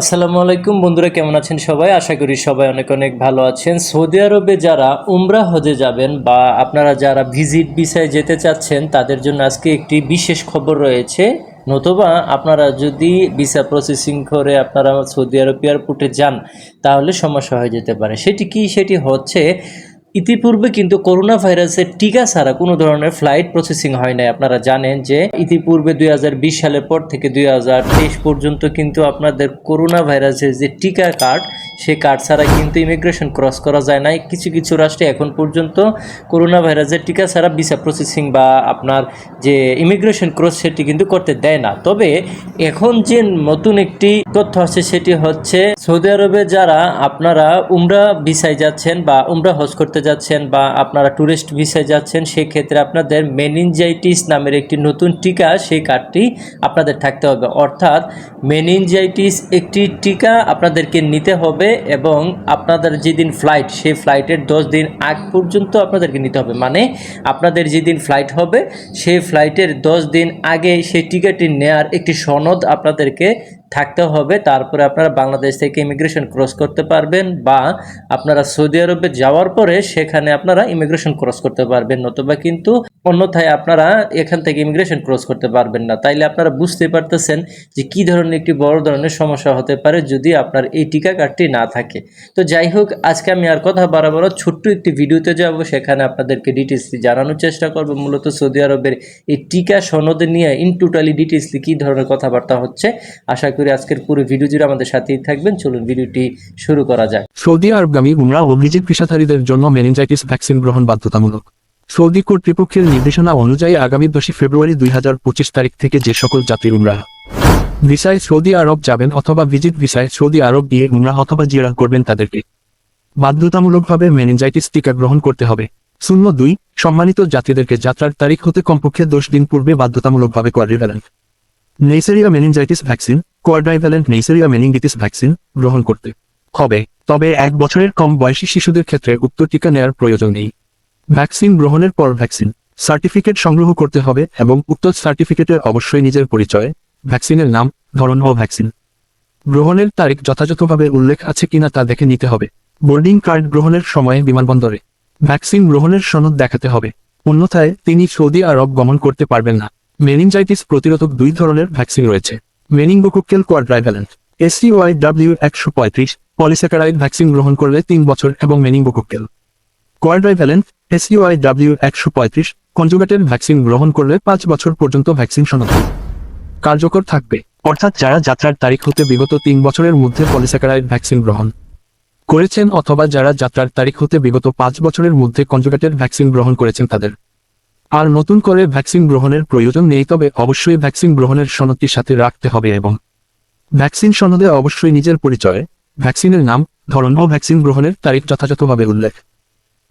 আসসালামু আলাইকুম বন্ধুরা, কেমন আছেন সবাই? আশা করি সবাই অনেক অনেক ভালো আছেন। সৌদি আরবে যারা উমরা হজে যাবেন বা আপনারা যারা ভিজিট ভিসায় যেতে চাচ্ছেন, তাদের জন্য আজকে একটি বিশেষ খবর রয়েছে। নতুবা আপনারা যদি ভিসা প্রসেসিং করে আপনারা সৌদি আরব এয়ারপোর্টে যান, তাহলে সমস্যা হয়ে যেতে পারে। সেটি কি, সেটি হচ্ছে ইতিপূর্বে কিন্তু করোনা ভাইরাসের টিকা ছাড়া কোনো ধরনের ফ্লাইট প্রসেসিং হয় নাই। আপনারা জানেন যে ইতিপূর্বে দুই হাজার বিশ সালের পর থেকে দুই হাজার তেইশ পর্যন্ত কিন্তু আপনাদের করোনা ভাইরাসের যে টিকা কার্ড সেই কার্ড ছাড়া কিন্তু ইমিগ্রেশন ক্রস করা যায় নাই। কিছু কিছু রাষ্ট্রে এখন পর্যন্ত করোনা ভাইরাসের টিকা ছাড়া ভিসা প্রসেসিং বা আপনার যে ইমিগ্রেশন ক্রস সেটি কিন্তু করতে দেয় না। তবে এখন যে নতুন একটি তথ্য আছে, সেটি হচ্ছে সৌদি আরবে যারা আপনারা উমরা ভিসায় যাচ্ছেন বা উমরা হজ করতে যাচ্ছেন বা আপনারা ট্যুরিস্ট ভিসায় যাচ্ছেন, সেক্ষেত্রে আপনাদের মেনিনজাইটিস নামের একটি নতুন টিকা, সেই কার্ডটি আপনাদের থাকতে হবে। অর্থাৎ মেনিনজাইটিস একটি টিকা আপনাদেরকে নিতে হবে এবং আপনাদের যেদিন ফ্লাইট সেই ফ্লাইটের দশ দিন আগ পর্যন্ত আপনাদেরকে নিতে হবে। মানে আপনাদের যেদিন ফ্লাইট হবে, সেই ফ্লাইটের দশ দিন আগে সেই টিকাটি নেয়ার একটি সনদ আপনাদেরকে থাকতে হবে, তারপরে আপনারা বাংলাদেশ থেকে ইমিগ্রেশন ক্রস করতে পারবেন বা আপনারা সৌদি আরবে যাওয়ার পরে সেখানে আপনারা ইমিগ্রেশন ক্রস করতে পারবেন, নতুবা কিন্তু অন্যথায় আপনারা এখান থেকে ইমিগ্রেশন ক্রস করতে পারবেন না। তাইলে আপনারা বুঝতে পারতেছেন যে কি ধরনের একটি বড় ধরনের সমস্যা হতে পারে যদি আপনার এই টিকা কার্ডটি না থাকে। তো যাই হোক, আজকে আমি আর কথা বাড়াবো ছোট্ট একটি ভিডিওতে যাব, সেখানে আপনাদেরকে ডিটেলসলি জানানোর চেষ্টা করব। মূলত সৌদি আরবের এই টিকা সনদ নিয়ে ইন টোটালি ডিটেলসলি কী ধরনের কথাবার্তা হচ্ছে, আশা করি আজকের পুরো ভিডিও জুড়ে আমাদের সাথেই থাকবেন। চলুন ভিডিওটি শুরু করা যাক। সৌদি আরবগামী উমরা ও ভিজিট পেশাধারীদের জন্য মেনিনজাইটিস ভ্যাকসিন গ্রহণ বাধ্যতামূলক। সৌদি কর্তৃপক্ষের নির্দেশনা অনুযায়ী আগামী দশই ফেব্রুয়ারি দুই হাজার পঁচিশ তারিখ থেকে যে সকল যাত্রীর উমরা ভিসায় সৌদি আরব যাবেন অথবা ভিজিট ভিসায় সৌদি আরব গিয়ে উমরা অথবা জিয়ারা করবেন তাদেরকে। বাধ্যতামূলকভাবে মেনিনজাইটিস টিকা গ্রহণ করতে হবে। শূন্য দুই, সম্মানিত যাত্রীদেরকে যাত্রার তারিখ হতে কমপক্ষে দশ দিন পূর্বে বাধ্যতামূলকভাবে quadrivalent Neisseria meningitidis vaccine quadrivalent Neisseria meningitidis vaccine গ্রহণ করতে হবে। তবে এক বছরের কম বয়সী শিশুদের ক্ষেত্রে উক্ত টিকা নেয়ার প্রয়োজন নেই। ভ্যাকসিন গ্রহণের পর ভ্যাকসিন সার্টিফিকেট সংগ্রহ করতে হবে এবং উক্ত সার্টিফিকেটের অবশ্যই নিজের পরিচয়, ভ্যাকসিনের নাম, ধরন ও ভ্যাকসিন। গ্রহণের তারিখ যথাযথভাবে উল্লেখ আছে কিনা তা দেখে নিতে হবে। বোর্ডিং কার্ড গ্রহণের সময়ে বিমানবন্দরে ভ্যাকসিন গ্রহণের সনদ দেখাতে হবে। অন্যথায় তিনি সৌদি আরব গমন করতে পারবেন না। মেনিনজাইটিস প্রতিরোধক দুই ধরনের ভ্যাকসিন রয়েছে। মেনিনগোকোকেল কোয়াড্রাইভ্যালেন্ট এসিওয়াই ডাব্লিউ একশো পঁয়ত্রিশ পলিস্যাকারাইড ভ্যাকসিন গ্রহণ করলে তিন বছর এবং মেনিনগোকোকেল কোয়াড্রাইভ্যালেন্ট এসইউআই ডাব্লিউ একশো পঁয়ত্রিশ কনজুগেটেড ভ্যাকসিন গ্রহণ করলে পাঁচ বছর পর্যন্ত ভ্যাকসিন সনদ কার্যকর থাকবে। অর্থাৎ যারা যাত্রার তারিখ হতে বিগত তিন বছরের মধ্যে পলিস্যাকারাইড ভ্যাকসিন গ্রহণ করেছেন অথবা যারা যাত্রার তারিখ হতে বিগত পাঁচ বছরের মধ্যে কনজুগেটেড ভ্যাকসিন গ্রহণ করেছেন তাদের। আর নতুন করে ভ্যাকসিন গ্রহণের প্রয়োজন নেই, তবে অবশ্যই ভ্যাকসিন গ্রহণের সনদটি সাথে রাখতে হবে এবং ভ্যাকসিন সনদে অবশ্যই নিজের পরিচয়, ভ্যাকসিনের নাম, ধরন ও ভ্যাকসিন গ্রহণের তারিখ যথাযথভাবে উল্লেখ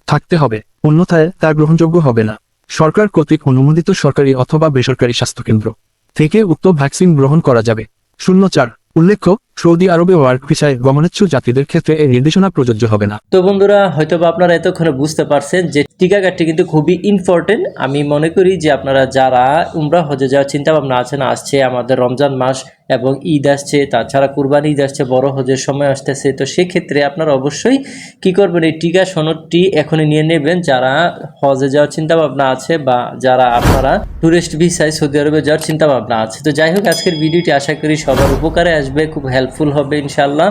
থাকতে হবে। অন্যথায় তা গ্রহণযোগ্য হবে না। সরকার কর্তৃক অনুমোদিত সরকারি অথবা বেসরকারি স্বাস্থ্যকেন্দ্র থেকে উক্ত ভ্যাকসিন গ্রহণ করা যাবে। শূন্য চার উল্লেখ্য, সৌদি আরবে ওয়ার্ক ভিসায় গমনেচ্ছু যাত্রীদের ক্ষেত্রে এই নির্দেশনা প্রযোজ্য হবে না। তো বন্ধুরা হয়তো আপনারা এতক্ষণে বুঝতে পারছেন যে টিকা কার্ডটি কিন্তু খুবই ইম্পর্টেন্ট আমি মনে করি যে আপনারা যারা উমরা হজে যাওয়ার চিন্তা ভাবনা আছেন আসছে আমাদের রমজান মাস এবং ঈদ আসছে, তাছাড়া কুরবানি ঈদ আসছে, বড় হজের সময় আসতেছে। তো সেক্ষেত্রে আপনারা অবশ্যই কি করবেন, এই টিকা সনদটি এখনই নিয়ে নেবেন। যারা হজে যাওয়ার চিন্তা ভাবনা আছে বা যারা আপনারা টুরিস্ট ভিসায় সৌদি আরবে যাওয়ার চিন্তা ভাবনা আছে। তো যাই হোক, আজকের ভিডিওটি আশা করি সবার উপকারে আসবে, খুব হেল্পফুল হবে ইনশাল্লাহ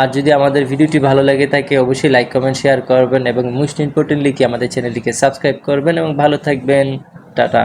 আর যদি আমাদের ভিডিওটি ভালো লাগে থাকে, অবশ্যই লাইক কমেন্ট শেয়ার করবেন এবং মোস্ট ইম্পর্টেন্টলি কি আমাদের চ্যানেলটিকে সাবস্ক্রাইব করবেন। এবং ভালো থাকবেন। টাটা।